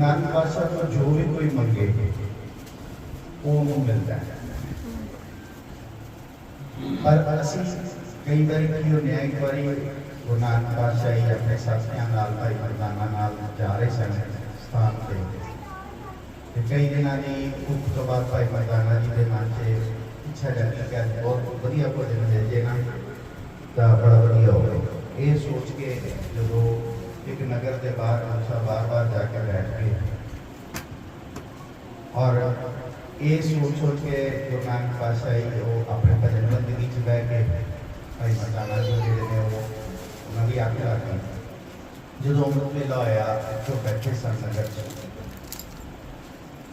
ਨਾਨਕ ਪਾਤਸ਼ਾਹ ਤੋਂ ਜੋ ਵੀ ਕੋਈ ਮੰਗੇ, ਉਹ ਉਹਨੂੰ ਮਿਲਦਾ ਹੈ। ਪਰ ਅਸੀਂ ਕਈ ਵਾਰੀ ਕੀ ਹੁੰਦੇ ਆ ਇੱਕ ਵਾਰੀ ਗੁਰੂ ਨਾਨਕ ਪਾਤਸ਼ਾਹ ਜੀ ਆਪਣੇ ਸਾਥੀਆਂ ਨਾਲ, ਭਾਈ ਮਰਦਾਨਾ ਨਾਲ ਜਾ ਰਹੇ ਸਨ ਸਥਾਨ ਤੇ। ਤੇ ਕਈ ਦਿਨਾਂ ਦੀ ਭੁੱਖ ਤੋਂ ਬਾਅਦ ਭਾਈ ਮਰਦਾਨਾ ਜੀ ਦੇ ਮਨ ਤੇ ਇੱਛਾ ਜਾਗੀ ਕਿ ਅੱਜ ਬਹੁਤ ਵਧੀਆ ਭੋਜਨ ਮਿਲ ਜੇ ਨਾ, ਤਾਂ ਬੜਾ ਵਧੀਆ ਹੋਵੇ। ਇਹ ਸੋਚ ਕੇ ਜਦੋਂ ਇੱਕ ਨਗਰ ਦੇ ਬਾਹਰ ਹਮਸਾ ਬਾਰ-ਬਾਰ ਜਾ ਕੇ ਬੈਠ ਗਏ ਔਰ ਇਹ ਸੋਚ ਸੋਚ ਕੇ ਗੁਰੂ ਨਾਨਕ ਪਾਤਸ਼ਾਹ ਜੀ ਉਹ ਆਪਣੇ ਭਜਨ ਬੰਦਗੀ ਚ ਬਹਿ ਕੇ ਭਾਈ ਮਰਦਾਨਾ ਜੀ ਜਿਹੜੇ ਨੇ ਉਹ ਉਹਨਾਂ ਦੀ ਆਗਿਆ ਰੱਖੀ ਜਦੋਂ ਅੰਮ੍ਰਿਤ ਵੇਲਾ ਹੋਇਆ ਜੋ ਬੈਠੇ ਸਨ ਨਗਰ ਚ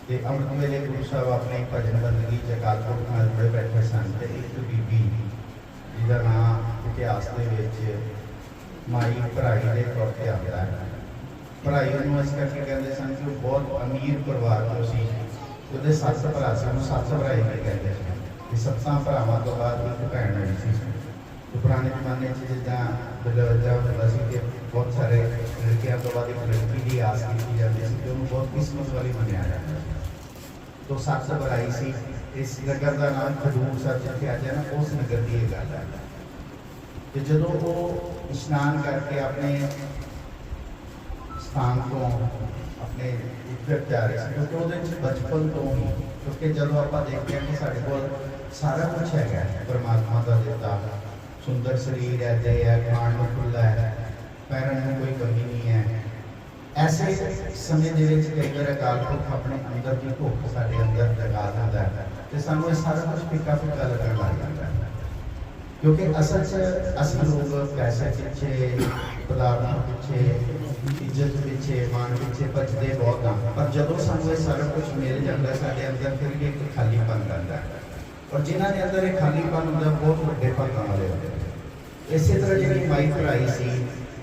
ਤੇ ਅੰਮ੍ਰਿਤ ਵੇਲੇ ਗੁਰੂ ਸਾਹਿਬ ਆਪਣੇ ਭਜਨ ਬੰਦਗੀ ਚ ਅਕਾਲ ਪੁਰਖ ਨਾਲ ਜੁੜੇ ਬੈਠੇ ਸਨ ਤੇ ਇੱਕ ਬੀਬੀ ਜਿਹਦਾ ਨਾਮ ਇਤਿਹਾਸ ਦੇ ਵਿੱਚ ਮਾਈ ਭਰਾਈ ਦੇ ਤੌਰ ਤੇ ਆਉਂਦਾ ਹੈ। ਭਰਾਈ ਨੂੰ ਇਸ ਕਰਕੇ ਕਹਿੰਦੇ ਸਨ ਕਿ ਉਹ ਬਹੁਤ ਅਮੀਰ ਪਰਿਵਾਰ ਤੋਂ ਸੀ। ਉਹਦੇ ਸੱਤ ਭਰਾ ਸੀ, ਉਹਨੂੰ ਸੱਤ ਭਰਾਈ ਵੀ ਕਹਿੰਦੇ ਸੀ। ਇਹ ਸੱਤਾਂ ਭਰਾਵਾਂ ਤੋਂ ਬਾਅਦ ਇੱਕ ਭੈਣ ਹੋਈ ਸੀ। ਤੇ ਪੁਰਾਣੇ ਜ਼ਮਾਨੇ 'ਚ ਜਿੱਦਾਂ ਬਲਵਜਾ ਹੁੰਦਾ ਸੀ ਕਿ ਬਹੁਤ ਸਾਰੇ ਲੜਕਿਆਂ ਤੋਂ ਬਾਅਦ ਇੱਕ ਲੜਕੀ ਦੀ ਆਸ ਕੀਤੀ ਜਾਂਦੀ ਸੀ ਤੇ ਉਹਨੂੰ ਬਹੁਤ ਕਿਸਮਤ ਵਾਲੀ ਮੰਨਿਆ ਜਾਂਦਾ ਸੀ। ਤੋਂ ਸੱਤ ਭਰਾਈ ਸੀ। ਇਸ ਨਗਰ ਦਾ ਨਾਮ ਖਡੂਰ ਸਾਹਿਬ ਜਿੱਥੇ ਅੱਜ ਹੈ ਨਾ, ਉਸ ਨਗਰ ਦੀ ਇਹ ਗੱਲ ਹੈ। ਤੇ ਜਦੋਂ ਉਹ ਇਸ਼ਨਾਨ ਕਰਕੇ ਆਪਣੇ ਸਥਾਨ ਤੋਂ ਆਪਣੇ ਉੱਪਰ ਜਾ ਰਹੇ ਸੀ, ਕਿਉਂਕਿ ਉਹਦੇ ਵਿੱਚ ਬਚਪਨ ਤੋਂ ਹੀ, ਕਿਉਂਕਿ ਜਦੋਂ ਆਪਾਂ ਦੇਖਦੇ ਹਾਂ ਕਿ ਸਾਡੇ ਕੋਲ ਸਾਰਾ ਕੁਝ ਹੈਗਾ ਪਰਮਾਤਮਾ ਦਾ ਦਿੱਤਾ, ਸੁੰਦਰ ਸਰੀਰ ਹੈ ਤੇ ਹੈ ਖਾਣ ਨੂੰ ਖੁੱਲਾ ਹੈ ਪੈਰਾਂ ਨੂੰ ਕੋਈ ਕਮੀ ਨਹੀਂ ਹੈ। ਐਸੇ ਸਮੇਂ ਦੇ ਵਿੱਚ ਕਈ ਵਾਰ ਅਕਾਲ ਪੁਰਖ ਆਪਣੇ ਅੰਦਰ ਦੀ ਭੁੱਖ ਸਾਡੇ ਅੰਦਰ ਲਗਾ ਦਿੰਦਾ ਹੈ ਤੇ ਸਾਨੂੰ ਇਹ ਸਾਰਾ ਕੁਝ ਫਿੱਕਾ ਫਿੱਕਾ ਕਿਉਂਕਿ ਅਸਲ 'ਚ ਅਸੀਂ ਲੋਕ ਪੈਸੇ ਪਿੱਛੇ ਪਦਾਰਥਾਂ ਪਿੱਛੇ, ਇੱਜ਼ਤ ਪਿੱਛੇ ਮਾਨ ਪਿੱਛੇ ਭੱਜਦੇ ਬਹੁਤ ਹਾਂ ਪਰ ਜਦੋਂ ਸਾਨੂੰ ਇਹ ਸਾਰਾ ਕੁਝ ਮਿਲ ਜਾਂਦਾ, ਸਾਡੇ ਅੰਦਰ ਫਿਰ ਵੀ ਇੱਕ ਖਾਲੀਪਨ ਰਹਿੰਦਾ ਔਰ ਜਿਨ੍ਹਾਂ ਦੇ ਅੰਦਰ ਇਹ ਖਾਲੀਪਨ ਹੁੰਦਾ, ਬਹੁਤ ਵੱਡੇ ਭਾਗਾਂ ਵਾਲੇ ਹੁੰਦੇ ਇਸੇ ਤਰ੍ਹਾਂ ਜਿਹੜੀ ਮਾਈ ਭਰਾਈ ਸੀ,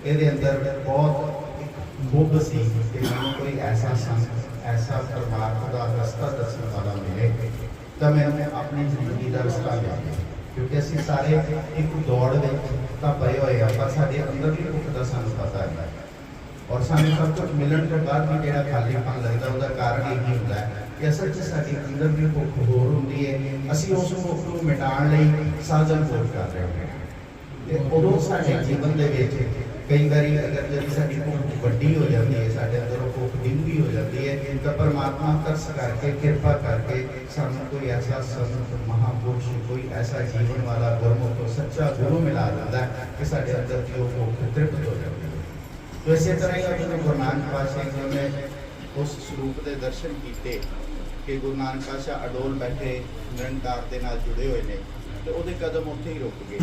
ਇਹਦੇ ਅੰਦਰ ਬਹੁਤ ਮੁੱਢ ਸੀ ਕਿ ਮੈਨੂੰ ਕੋਈ ਐਸਾ ਸੰਤ, ਐਸਾ ਪਰਮਾਤਮਾ ਦਾ ਰਸਤਾ ਦੱਸਣ ਵਾਲਾ ਮਿਲੇ, ਤਾਂ ਮੈਂ ਆਪਣੀ ਜ਼ਿੰਦਗੀ ਦਾ ਰਸਤਾ ਲਿਆ ਕਿਉਂਕਿ ਅਸੀਂ ਸਾਰੇ ਇੱਕ ਦੌੜ ਵਿੱਚ ਤਾਂ ਪਏ ਹੋਏ ਆ ਪਰ ਸਾਡੇ ਅੰਦਰ ਵੀ ਭੁੱਖ ਦਾ ਸਾਨੂੰ ਪਤਾ ਹੈ। ਔਰ ਸਾਨੂੰ ਸਭ ਕੁਝ ਮਿਲਣ ਤੋਂ ਬਾਅਦ ਵੀ ਜਿਹੜਾ ਖਾਲੀਪਨ ਲੱਗਦਾ, ਉਹਦਾ ਕਾਰਨ ਇਹ ਹੀ ਹੁੰਦਾ ਹੈ ਕਿ ਅਸਲ 'ਚ ਸਾਡੀ ਅੰਦਰ ਦੀ ਭੁੱਖ ਹੋਰ ਹੁੰਦੀ ਹੈ। ਅਸੀਂ ਉਸ ਭੁੱਖ ਨੂੰ ਮਿਟਾਉਣ ਲਈ ਸਾਧਨ ਖੋਜ ਕਰ ਰਹੇ ਹੁੰਦੇ ਹਾਂ। ਤੇ ਉਦੋਂ ਸਾਡੇ ਜੀਵਨ ਦੇ ਵਿੱਚ ਕਈ ਵਾਰੀ ਅਗਰ ਜਿਹੜੀ ਸਾਡੀ ਭੁੱਖ ਵੱਡੀ ਹੋ ਜਾਂਦੀ ਹੈ, ਸਾਡੇ ਅੰਦਰ ਉਹ ਭੁੱਖ ਡਿੰਗੀ ਹੋ ਜਾਂਦੀ ਹੈ, ਤਾਂ ਪਰਮਾਤਮਾ ਤਰਸ ਕਰਕੇ, ਕਿਰਪਾ ਕਰਕੇ ਸਾਨੂੰ ਕੋਈ ਐਸਾ ਸੰਤ, ਮਹਾਪੁਰਸ਼, ਕੋਈ ਐਸਾ ਜੀਵਨ ਵਾਲਾ ਗੁਰਮੁਖ ਸੱਚਾ ਗੁਰੂ ਮਿਲਾ ਦਿੰਦਾ ਕਿ ਸਾਡੇ ਅੰਦਰ ਦੀ ਉਹ ਭੁੱਖ ਤ੍ਰਿਪਤ ਹੋ ਜਾਂਦੀ ਹੈ। ਇਸੇ ਤਰ੍ਹਾਂ ਹੀ ਆਪਣੇ ਗੁਰੂ ਨਾਨਕ ਪਾਤਸ਼ਾਹ ਜੀ ਨੇ ਉਸ ਸਰੂਪ ਦੇ ਦਰਸ਼ਨ ਕੀਤੇ ਕਿ ਗੁਰੂ ਨਾਨਕ ਪਾਤਸ਼ਾਹ ਅਡੋਲ ਬੈਠੇ, ਨਿਰੰਕਾਰ ਦੇ ਨਾਲ ਜੁੜੇ ਹੋਏ ਨੇ ਤੇ ਉਹਦੇ ਕਦਮ ਉੱਥੇ ਹੀ ਰੁਕ ਗਏ।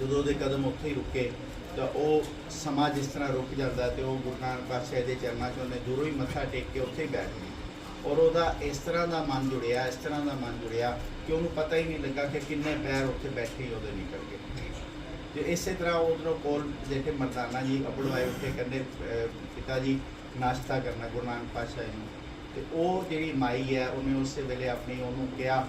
ਜਦੋਂ ਉਹਦੇ ਕਦਮ ਉੱਥੇ ਹੀ ਰੁਕੇ ਤਾਂ ਉਹ ਸਮਾਂ ਜਿਸ ਤਰ੍ਹਾਂ ਰੁਕ ਜਾਂਦਾ ਤੇ ਉਹ ਗੁਰੂ ਨਾਨਕ ਪਾਤਸ਼ਾਹ ਦੇ ਚਰਨਾਂ 'ਚ ਉਹਨੇ ਦੂਰੋਂ ਹੀ ਮੱਥਾ ਟੇਕ ਕੇ ਉੱਥੇ ਹੀ ਬੈਠ ਗਏ ਔਰ ਉਹਦਾ ਇਸ ਤਰ੍ਹਾਂ ਦਾ ਮਨ ਜੁੜਿਆ, ਇਸ ਤਰ੍ਹਾਂ ਦਾ ਮਨ ਜੁੜਿਆ ਕਿ ਉਹਨੂੰ ਪਤਾ ਹੀ ਨਹੀਂ ਲੱਗਾ ਕਿ ਕਿੰਨੇ ਪੈਰ ਉੱਥੇ ਬੈਠੇ ਹੀ ਉਹਦੇ ਨਿਕਲ ਗਏ। ਤੇ ਇਸੇ ਤਰ੍ਹਾਂ ਉਧਰੋਂ ਕੋਲ ਦੇਖੇ ਮਰਦਾਨਾ ਜੀ ਅਬੜਵਾਏ ਉੱਠੇ ਕਹਿੰਦੇ ਪਿਤਾ ਜੀ ਨਾਸ਼ਤਾ ਕਰਨਾ ਗੁਰੂ ਨਾਨਕ ਪਾਤਸ਼ਾਹ ਜੀ ਨੂੰ। ਤੇ ਉਹ ਜਿਹੜੀ ਮਾਈ ਹੈ, ਉਹਨੇ ਉਸੇ ਵੇਲੇ ਆਪਣੀ ਉਹਨੂੰ ਕਿਹਾ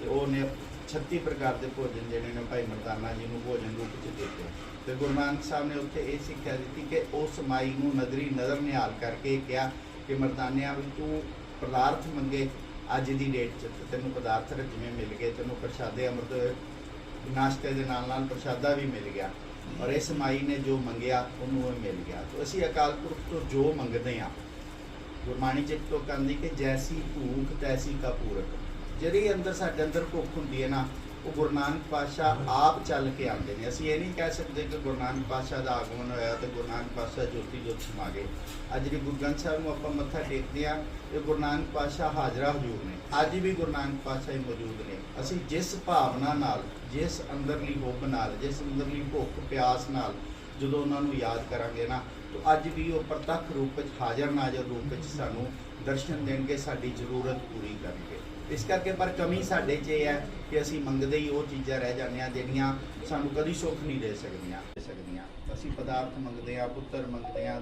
ਤੇ ਉਹਨੇ 36 ਪ੍ਰਕਾਰ ਦੇ ਭੋਜਨ ਜਿਹੜੇ ਨੇ ਭਾਈ ਮਰਦਾਨਾ ਜੀ ਨੂੰ ਭੋਜਨ ਰੂਪ ਚ ਦਿੱਤੇ। ਤੇ ਗੁਰੂ ਨਾਨਕ ਸਾਹਿਬ ਨੇ ਉੱਥੇ ਇਹ ਸਿੱਖਿਆ ਦਿੱਤੀ ਕਿ ਉਸ ਮਾਈ ਨੂੰ ਨਦਰੀ ਨਜ਼ਰ ਨਿਹਾਲ ਕਰਕੇ ਕਿਹਾ ਕਿ ਮਰਦਾਨਿਆਂ ਵੀ ਤੂੰ ਪਦਾਰਥ ਮੰਗੇ ਅੱਜ ਦੀ ਡੇਟ 'ਚ ਤੈਨੂੰ ਪਦਾਰਥ ਜਿਵੇਂ ਮਿਲ ਗਏ, ਤੈਨੂੰ ਪ੍ਰਸ਼ਾਦੇ ਅੰਮ੍ਰਿਤ ਨਾਸ਼ਤੇ ਦੇ ਨਾਲ ਨਾਲ ਪ੍ਰਸ਼ਾਦਾ ਵੀ ਮਿਲ ਗਿਆ। ਔਰ ਇਸ ਮਾਈ ਨੇ ਜੋ ਮੰਗਿਆ, ਉਹਨੂੰ ਉਹ ਮਿਲ ਗਿਆ। ਤਾਂ ਅਸੀਂ ਅਕਾਲ ਪੁਰਖ ਤੋਂ ਜੋ ਮੰਗਦੇ ਆ ਗੁਰਬਾਣੀ ਚ ਤੋਂ ਕਹਿੰਦੀ ਕਿ ਜੈਸੀ ਭੂਖ, ਤੈਸੀ ਕਾ ਪੂਰਕ। ਜਿਹੜੀ ਅੰਦਰ ਸਾਡੇ ਅੰਦਰ ਭੁੱਖ ਹੁੰਦੀ ਹੈ ਨਾ, ਉਹ ਗੁਰੂ ਨਾਨਕ ਪਾਤਸ਼ਾਹ ਆਪ ਚੱਲ ਕੇ ਆਉਂਦੇ ਨੇ। ਅਸੀਂ ਇਹ ਨਹੀਂ ਕਹਿ ਸਕਦੇ ਕਿ ਗੁਰੂ ਨਾਨਕ ਪਾਤਸ਼ਾਹ ਦਾ ਆਗਮਨ ਹੋਇਆ ਤੇ ਗੁਰੂ ਨਾਨਕ ਪਾਤਸ਼ਾਹ ਜੋਤੀ ਜੋਤ ਸਮਾ ਗਏ। ਅੱਜ ਜਿਹੜੀ ਗੁਰੂ ਗ੍ਰੰਥ ਸਾਹਿਬ ਨੂੰ ਆਪਾਂ ਮੱਥਾ ਟੇਕਦੇ ਆ ਇਹ ਗੁਰੂ ਨਾਨਕ ਪਾਤਸ਼ਾਹ ਹਾਜ਼ਰਾ ਹਜ਼ੂਰ ਨੇ। ਅੱਜ ਵੀ ਗੁਰੂ ਨਾਨਕ ਪਾਤਸ਼ਾਹ ਹੀ ਮੌਜੂਦ ਨੇ। ਅਸੀਂ ਜਿਸ ਭਾਵਨਾ ਨਾਲ, ਜਿਸ ਅੰਦਰਲੀ ਹੋਬ ਨਾਲ, ਜਿਸ ਅੰਦਰਲੀ ਭੁੱਖ ਪਿਆਸ ਨਾਲ ਜਦੋਂ ਉਹਨਾਂ ਨੂੰ ਯਾਦ ਕਰਾਂਗੇ ਨਾ ਤਾਂ ਅੱਜ ਵੀ ਉਹ ਪ੍ਰਤੱਖ ਰੂਪ ਵਿੱਚ ਹਾਜ਼ਰ ਨਾਜ਼ਰ ਰੂਪ ਵਿੱਚ ਸਾਨੂੰ ਦਰਸ਼ਨ ਦੇਣਗੇ, ਸਾਡੀ ਜ਼ਰੂਰਤ ਪੂਰੀ ਕਰਨਗੇ। ਇਸ ਕਰਕੇ ਪਰ ਕਮੀ ਸਾਡੇ 'ਚ ਇਹ ਹੈ ਕਿ ਅਸੀਂ ਮੰਗਦੇ ਹੀ ਉਹ ਚੀਜ਼ਾਂ ਰਹਿ ਜਾਂਦੇ ਹਾਂ ਜਿਹੜੀਆਂ ਸਾਨੂੰ ਕਦੀ ਸੁੱਖ ਨਹੀਂ ਦੇ ਸਕਦੀਆਂ ਦੇ ਸਕਦੀਆਂ। ਅਸੀਂ ਪਦਾਰਥ ਮੰਗਦੇ ਹਾਂ, ਪੁੱਤਰ ਮੰਗਦੇ ਹਾਂ,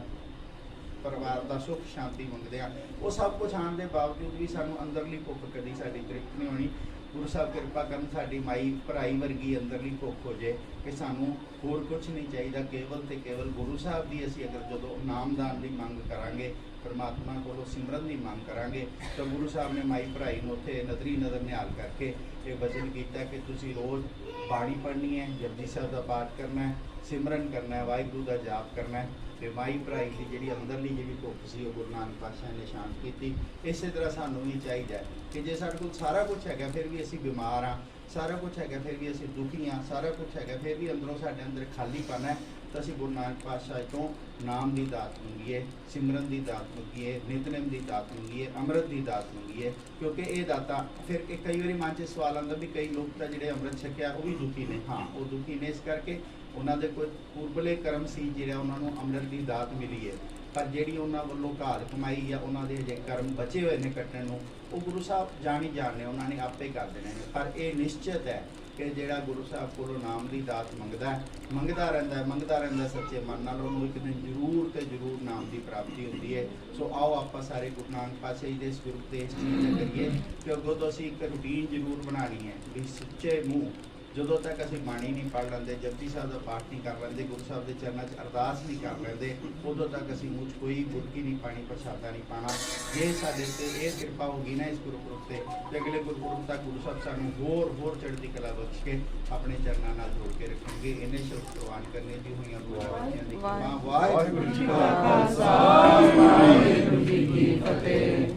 ਪਰਿਵਾਰ ਦਾ ਸੁੱਖ, ਸ਼ਾਂਤੀ ਮੰਗਦੇ ਆ ਉਹ ਸਭ ਕੁਝ ਆਉਣ ਦੇ ਬਾਵਜੂਦ ਵੀ ਸਾਨੂੰ ਅੰਦਰਲੀ ਭੁੱਖ ਕਦੀ ਸਾਡੀ ਤ੍ਰਿਪਤ ਨਹੀਂ ਹੋਣੀ। ਗੁਰੂ ਸਾਹਿਬ ਕਿਰਪਾ ਕਰਨ ਸਾਡੀ ਮਾਈ ਭਰਾਈ ਵਰਗੀ ਅੰਦਰਲੀ ਭੁੱਖ ਹੋ ਜੇ ਕਿ ਸਾਨੂੰ ਹੋਰ ਕੁਝ ਨਹੀਂ ਚਾਹੀਦਾ, ਕੇਵਲ ਤੇ ਕੇਵਲ ਗੁਰੂ ਸਾਹਿਬ ਦੀ ਅਸੀਂ ਅਗਰ ਜਦੋਂ ਨਾਮਦਾਨ ਦੀ ਮੰਗ ਕਰਾਂਗੇ, ਪਰਮਾਤਮਾ ਕੋਲੋਂ ਸਿਮਰਨ ਦੀ ਮੰਗ ਕਰਾਂਗੇ, ਤਾਂ ਗੁਰੂ ਸਾਹਿਬ ਨੇ ਮਾਈ ਭਰਾਈ ਨੂੰ ਉੱਥੇ ਨਦਰੀ ਨਜ਼ਰ ਨਿਹਾਲ ਕਰਕੇ ਇਹ ਵਚਨ ਕੀਤਾ ਕਿ ਤੁਸੀਂ ਰੋਜ਼ ਬਾਣੀ ਪੜ੍ਹਨੀ ਹੈ, ਜਪਜੀ ਸਾਹਿਬ ਦਾ ਪਾਠ ਕਰਨਾ ਹੈ ਸਿਮਰਨ ਕਰਨਾ ਹੈ, ਵਾਹਿਗੁਰੂ ਦਾ ਜਾਪ ਕਰਨਾ ਹੈ ਤੇ ਮਾਈ ਭਰਾਈ ਦੀ ਜਿਹੜੀ ਅੰਦਰਲੀ ਜਿਹੜੀ ਭੁੱਖ ਸੀ ਉਹ ਗੁਰੂ ਨਾਨਕ ਪਾਤਸ਼ਾਹ ਨੇ ਸ਼ਾਂਤ ਕੀਤੀ। ਇਸੇ ਤਰ੍ਹਾਂ ਸਾਨੂੰ ਵੀ ਚਾਹੀਦਾ ਕਿ ਜੇ ਸਾਡੇ ਕੋਲ ਸਾਰਾ ਕੁਝ ਹੈਗਾ, ਫਿਰ ਵੀ ਅਸੀਂ ਬਿਮਾਰ ਆ ਸਾਰਾ ਕੁਝ ਹੈਗਾ, ਫਿਰ ਵੀ ਅਸੀਂ ਦੁਖੀ ਆ ਸਾਰਾ ਕੁਝ ਹੈਗਾ, ਫਿਰ ਵੀ ਅੰਦਰੋਂ ਸਾਡੇ ਅੰਦਰ ਖਾਲੀਪਨ ਹੈ, ਤਾਂ ਅਸੀਂ ਗੁਰੂ ਨਾਨਕ ਪਾਤਸ਼ਾਹ ਤੋਂ ਨਾਮ ਦੀ ਦਾਤ ਮੰਗੀਏ, ਸਿਮਰਨ ਦੀ ਦਾਤ ਮੰਗੀਏ, ਨਿਤਨੇਮ ਦੀ ਦਾਤ ਮੰਗੀਏ, ਅੰਮ੍ਰਿਤ ਦੀ ਦਾਤ ਮੰਗੀਏ, ਕਿਉਂਕਿ ਇਹ ਦਾਤਾ, ਫਿਰ ਇਹ ਕਈ ਵਾਰੀ ਮਨ 'ਚ ਸਵਾਲ ਆਉਂਦਾ ਵੀ ਕਈ ਲੋਕ ਤਾਂ ਜਿਹੜੇ ਅੰਮ੍ਰਿਤ ਛਕਿਆ, ਉਹ ਵੀ ਦੁਖੀ ਨੇ। ਹਾਂ, ਉਹ ਦੁਖੀ ਨੇ ਇਸ ਕਰਕੇ ਉਹਨਾਂ ਦੇ ਕੋਈ ਪੂਰਬਲੇ ਕਰਮ ਸੀ ਜਿਹੜਾ ਉਹਨਾਂ ਨੂੰ ਅੰਮ੍ਰਿਤ ਦੀ ਦਾਤ ਮਿਲੀ ਹੈ। ਪਰ ਜਿਹੜੀ ਉਹਨਾਂ ਵੱਲੋਂ ਘਾਲ ਕਮਾਈ ਜਾਂ ਉਹਨਾਂ ਦੇ ਜੇ ਕਰਮ ਬਚੇ ਹੋਏ ਨੇ ਕੱਟਣ ਨੂੰ, ਉਹ ਗੁਰੂ ਸਾਹਿਬ ਜਾਣ ਹੀ ਜਾਣਨੇ ਉਹਨਾਂ ਨੇ ਆਪੇ ਕਰ ਦੇਣੇ ਨੇ। ਪਰ ਇਹ ਨਿਸ਼ਚਿਤ ਹੈ ਕਿ ਜਿਹੜਾ ਗੁਰੂ ਸਾਹਿਬ ਕੋਲੋਂ ਨਾਮ ਦੀ ਦਾਤ ਮੰਗਦਾ ਮੰਗਦਾ ਰਹਿੰਦਾ ਹੈ, ਮੰਗਦਾ ਰਹਿੰਦਾ ਸੱਚੇ ਮਨ ਨਾਲ, ਉਹਨੂੰ ਇੱਕ ਦਿਨ ਜ਼ਰੂਰ ਤੇ ਜ਼ਰੂਰ ਨਾਮ ਦੀ ਪ੍ਰਾਪਤੀ ਹੁੰਦੀ ਹੈ। ਸੋ ਆਓ ਆਪਾਂ ਸਾਰੇ ਗੁਰੂ ਨਾਨਕ ਪਾਤਸ਼ਾਹ ਜੀ ਦੇ ਇਸ ਗੁਰੂ ਤੇ ਇਸ ਚੀਜ਼ ਦਾ ਕਰੀਏ ਕਿ ਅੱਗੋਂ ਤੋਂ ਅਸੀਂ ਇੱਕ ਰੂਟੀਨ ਜ਼ਰੂਰ ਬਣਾਣੀ ਹੈ ਵੀ ਸੱਚੇ ਮੂੰਹ ਜਦੋਂ ਤੱਕ ਅਸੀਂ ਬਾਣੀ ਨਹੀਂ ਪੜ ਲੈਂਦੇ ਜਪਜੀ ਸਾਹਿਬ ਦਾ ਪਾਠ ਨਹੀਂ ਕਰ ਲੈਂਦੇ ਗੁਰੂ ਸਾਹਿਬ ਦੇ ਚਰਨਾਂ 'ਚ ਅਰਦਾਸ ਨਹੀਂ ਕਰ ਲੈਂਦੇ ਉਦੋਂ ਤੱਕ ਅਸੀਂ ਮੂੰਹ 'ਚ ਕੋਈ ਗੁਟਕੀ ਨਹੀਂ ਪਾਣੀ ਪ੍ਰਸ਼ਾਦਾ ਨਹੀਂ ਪਾਣਾ ਜੇ ਸਾਡੇ ਤੇ ਇਹ ਕਿਰਪਾ ਹੋਗੀ ਨਾ ਇਸ ਗੁਰਪੁਰਬ ਤੇ ਤੇ ਅਗਲੇ ਗੁਰਪੁਰਬ ਤੱਕ ਗੁਰੂ ਸਾਹਿਬ ਸਾਨੂੰ ਹੋਰ ਹੋਰ ਚੜ੍ਹਦੀ ਕਲਾ ਬਖਸ਼ ਕੇ ਆਪਣੇ ਚਰਨਾਂ ਨਾਲ ਜੋੜ ਕੇ ਰੱਖਣਗੇ। ਇਹਨੇ ਸ਼ਬਦ ਪ੍ਰਵਾਨ ਕਰਨੇ ਦੀ ਹੋਈਆਂ ਗੁਰਬਾਣੀ ਦੀ ਵਾਹਿਗੁਰੂ ਜੀ ਕਾ ਖਾਲਸਾ। ਵਾਹਿਗੁਰੂ ਜੀ ਕੀ ਫਤਿਹ।